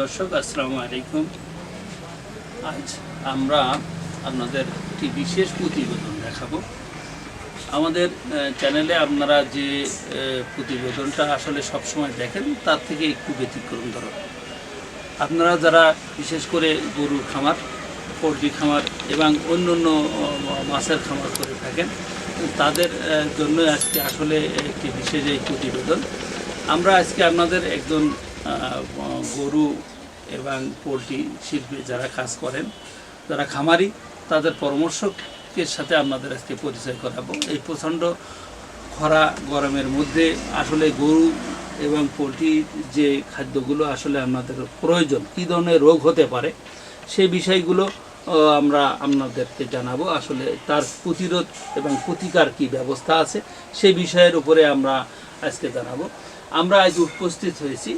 দর্শক, আসসালামু আলাইকুম। আজ আমরা আপনাদের একটি বিশেষ প্রতিবেদন দেখাবো। আমাদের চ্যানেলে আপনারা যে প্রতিবেদনটা আসলে সবসময় দেখেন, তার থেকে একটু ব্যতিক্রম ধরো। আপনারা যারা বিশেষ করে গরুর খামার, পোলট্রি খামার এবং অন্য অন্য মাছের খামার করে থাকেন, তাদের জন্য আজকে আসলে একটি বিশেষ এই প্রতিবেদন। আমরা আজকে আপনাদের একজন গরু এবং পোলট্রি শিল্পে যারা কাজ করেন, যারা খামারি, তাদের পরামর্শকের সাথে আপনাদের আজকে পরিচয় করাবো। এই প্রচণ্ড খরা গরমের মধ্যে আসলে গরু এবং পোলট্রির যে খাদ্যগুলো আসলে আপনাদের প্রয়োজন, কী ধরনের রোগ হতে পারে সেই বিষয়গুলো আমরা আপনাদেরকে জানাব। আসলে তার প্রতিরোধ এবং প্রতিকার কি ব্যবস্থা আছে সেই বিষয়ের উপরে আমরা আজকে জানাব। আমরা আজ উপস্থিত হয়েছি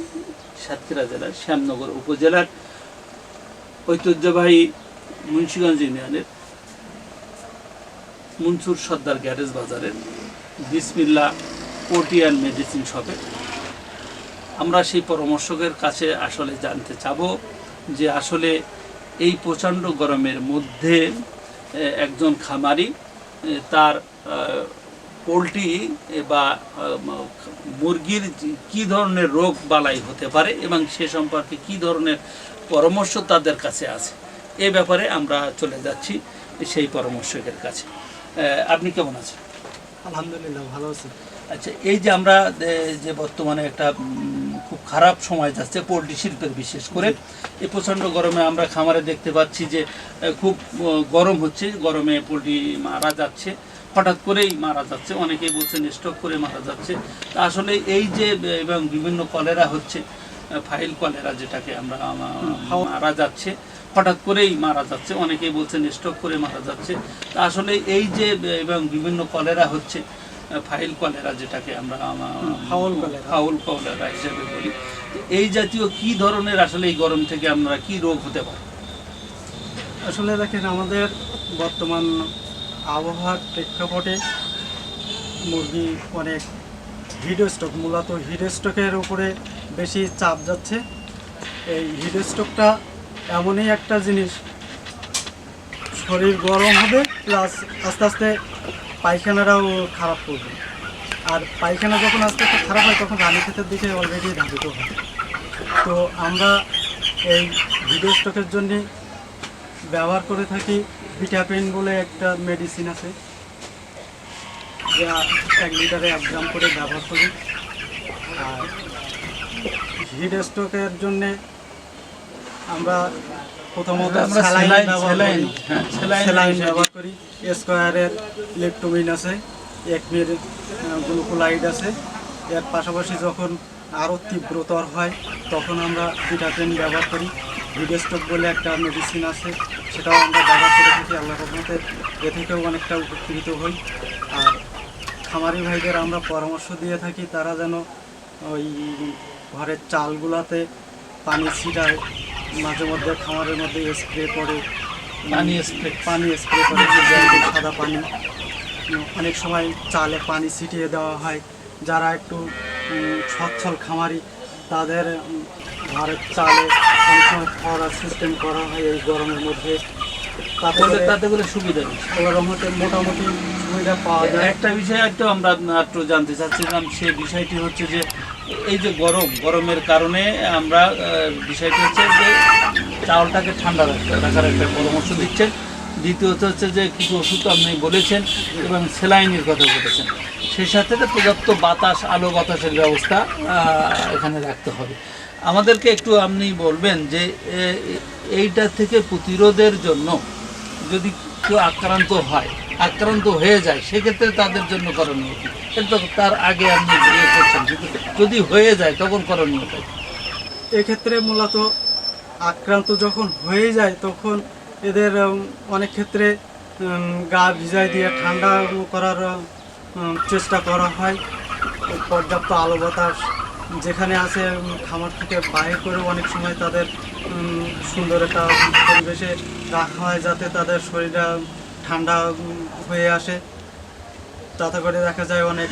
সাতক্ষীরা জেলার শ্যামনগর উপজেলার ঐতিহ্যবাহী মুন্সিগঞ্জ ইউনিয়নের মনসুর সর্দার গ্যারেজ বাজারের বিসমিল্লা পোর্টি অ্যান্ড মেডিসিন শপে। আমরা সেই পরামর্শকের কাছে আসলে জানতে চাবো যে আসলে এই প্রচণ্ড গরমের মধ্যে একজন খামারি তার পোলট্রি বা মুরগির কী ধরনের রোগ বালাই হতে পারে এবং সে সম্পর্কে কী ধরনের পরামর্শ তাদের কাছে আছে এ ব্যাপারে আমরা চলে যাচ্ছি সেই পরামর্শকের কাছে। আপনি কেমন আছেন? আলহামদুলিল্লাহ ভালো আছি। আচ্ছা এই যে আমরা যে বর্তমানে একটা খুব খারাপ সময় যাচ্ছে পোলট্রি শিল্পের বিশেষ করে এই প্রচণ্ড গরমে আমরা খামারে দেখতে পাচ্ছি যে খুব গরম হচ্ছে গরমে পোলট্রি মারা যাচ্ছে। হঠাৎ করেই মারা যাচ্ছে। অনেকেই বলছেন স্টক করে মারা যাচ্ছে। তা আসলে এই যে এবং বিভিন্ন কলেরা হচ্ছে ফাইল কলেরা যেটাকে আমরা আমা- মারা যাচ্ছে হঠাৎ করেই মারা যাচ্ছে অনেকেই বলছেন স্টক করে মারা যাচ্ছে। তা আসলে এই যে এবং বিভিন্ন কলেরা হচ্ছে ফাইল কলেরা যেটাকে আমরা আমা- ফাউল কলেরা। ফাউল কলেরা হিসেবে বলি। এই জাতীয় কি ধরনের আসলে এই গরম থেকে আমরা কি রোগ হতে পারে? আসলে দেখেন আমাদের বর্তমান আবহাওয়ার প্রেক্ষাপটে মুরগি অনেক হিট স্টক, মূলত হিট স্টকের উপরে বেশি চাপ যাচ্ছে। এই হিট স্টকটা এমনই একটা জিনিস, শরীর গরম হবে প্লাস আস্তে আস্তে পায়খানাটাও খারাপ করবে। আর পায়খানা যখন আস্তে আস্তে খারাপ হয়, তখন রানী ক্ষেতের দিকে অলরেডি ধাবিত হয়। তো আমরা এই ভিডিও স্টকের জন্যে ব্যবহার করে থাকি ভিটাপিন বলে একটা মেডিসিন আছে যা এক লিটারে এক গ্রাম করে ব্যবহার করি। আর হিট স্ট্রোকের জন্যে আমরা প্রথমত স্যালাইন ব্যবহার করি। হ্যাঁ, স্কোয়ারের লেপটোমিন আছে একমির গ্লুকোলাইড আছে। এর পাশাপাশি যখন আরও তীব্রতর হয় তখন আমরা ভিটামিন ব্যবহার করি। ভিডেস্টক বলে একটা মেডিসিন আছে সেটাও আমরা ব্যবহার করে থাকি আল্লাহ রহমতে। এ থেকেও অনেকটা উপকৃত হই। আর খামারি ভাইদের আমরা পরামর্শ দিয়ে থাকি তারা যেন ওই ঘরের চালগুলাতে পানি ছিটায় মাঝে মধ্যে খামারের মধ্যে স্প্রে করে পানি স্প্রে। পানি স্প্রে করে সাদা পানি। অনেক সময় চালে পানি ছিটিয়ে দেওয়া হয়। যারা একটু সচ্ছল খামারি তাদের ঘরের চালে অনেক সময় খাওয়ার সিস্টেম করা হয় এই গরমের মধ্যে। তাতে তাতে করে সুবিধা ওর মধ্যে মোটামুটি সুবিধা পাওয়া যায়। একটা বিষয় একটু আমরা একটু জানতে চাচ্ছিলাম সেই বিষয়টি হচ্ছে যে এই যে গরম গরমের কারণে আমরা বিষয়টি হচ্ছে যে চাউলটাকে ঠান্ডা রাখতে রাখার একটা পরামর্শ দিচ্ছেন। দ্বিতীয়ত হচ্ছে যে কিছু ওষুধ আপনি বলেছেন এবং সেলাইনের কথা বলেছেন। সেই সাথে পর্যাপ্ত বাতাস, আলো বাতাসের ব্যবস্থা এখানে রাখতে হবে। আমাদেরকে একটু আপনি বলবেন যে এইটা থেকে প্রতিরোধের জন্য যদি কেউ আক্রান্ত হয়, আক্রান্ত হয়ে যায়, সেক্ষেত্রে তাদের জন্য করণীয় কি? কিন্তু তার আগে আপনি ইয়ে করছেন যদি হয়ে যায়, তখন করণীয়? এক্ষেত্রে মূলত আক্রান্ত যখন হয়ে যায়, তখন এদের অনেক ক্ষেত্রে গা ভিজাই দিয়ে ঠান্ডা করার চেষ্টা করা হয়। পর্যাপ্ত আলো বাতাস যেখানে আছে খামার থেকে বাইরে করে অনেক সময় তাদের সুন্দর একটা পরিবেশে রাখা হয় যাতে তাদের শরীরটা ঠান্ডা হয়ে আসে। তাতে করে দেখা যায় অনেক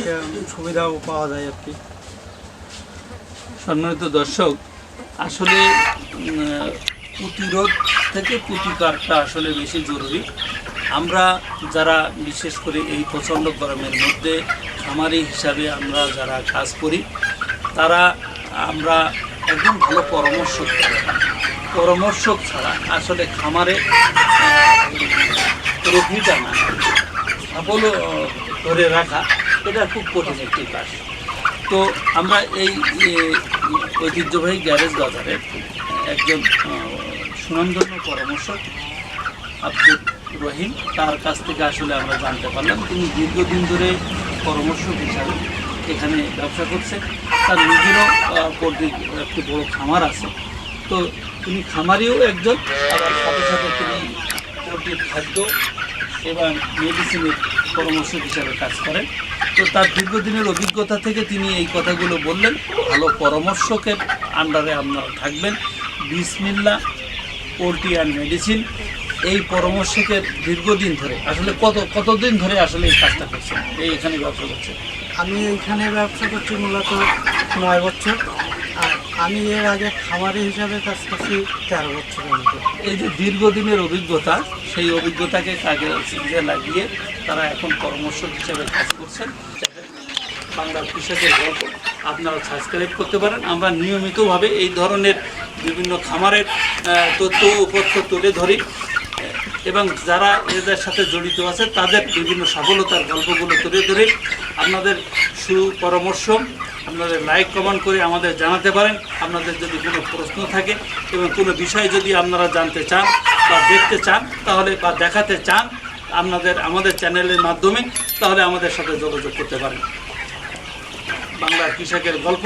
সুবিধাও পাওয়া যায় আর কি। সম্মানিত দর্শক, আসলে প্রতিরোধ থেকে প্রতিকারটা আসলে বেশি জরুরি। আমরা যারা বিশেষ করে এই প্রচণ্ড গরমের মধ্যে খামারি হিসাবে আমরা যারা কাজ করি, তারা আমরা একদম ভালো পরামর্শ করি। পরামর্শ ছাড়া আসলে খামারে রোগীটা না। সাফল্য ধরে রাখা, এটা খুব কঠিন একটি কাজ। তো আমরা এই ঐতিহ্যবাহী গ্যারেজ বাজারে একজন সুনামধন্য পরামর্শক আব্দুল রহিম, তার কাছ থেকে আসলে আমরা জানতে পারলাম তিনি দীর্ঘদিন ধরে পরামর্শক হিসাবে এখানে ব্যবসা করছে তার নিজেরও পোলট্রির একটি বড় খামার আছে। তো তিনি খামারিও একজন, আবার সাথে সাথে তিনি পোলট্রির খাদ্য এবং মেডিসিনের পরামর্শক হিসাবে কাজ করেন। তো তার দীর্ঘদিনের অভিজ্ঞতা থেকে তিনি এই কথাগুলো বললেন। ভালো পরামর্শকের আন্ডারে আপনারা থাকবেন। বিসমিল্লা পোলট্রি অ্যান্ড মেডিসিন এই পরামর্শকের দীর্ঘদিন ধরে আসলে কত কতদিন ধরে আসলে এই কাজটা করছেন? এই এখানে ব্যবসা করছেন? আমি এইখানে ব্যবসা করছি মূলত নয় বছর আর আমি এর আগে খামারি হিসাবে কাজ করছি তেরো বছর এই যে দীর্ঘদিনের অভিজ্ঞতা সেই অভিজ্ঞতাকে কাজে লাগিয়ে তারা এখন পরামর্শক হিসাবে কাজ করছেন। বাংলার কৃষকের গল্প আপনারা সাবস্ক্রাইব করতে পারেন। আমরা নিয়মিতভাবে এই ধরনের বিভিন্ন খামারের তথ্য উপত্য তুলে ধরি। এবং যারা এদের সাথে জড়িত আছে, তাদের বিভিন্ন সফলতার গল্পগুলো তুলে ধরে। আপনাদের সুপরামর্শ, আপনাদের লাইক কমেন্ট করে আমাদের জানাতে পারেন। আপনাদের যদি কোনো প্রশ্ন থাকে এবং কোনো বিষয় যদি আপনারা জানতে চান বা দেখতে চান, তাহলে বা দেখাতে চান, আপনাদের আমাদের চ্যানেলের মাধ্যমে, তাহলে আমাদের সাথে যোগাযোগ করতে পারেন। বাংলা কৃষকের গল্প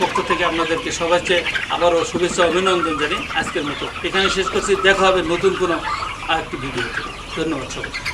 পক্ষ থেকে আপনাদেরকে সবাইকে আবারও শুভেচ্ছা অভিনন্দন জানি আজকের মতো এখানে শেষ করছি। দেখা হবে নতুন কোনো আরেকটি ভিডিও ধন্যবাদ সবাই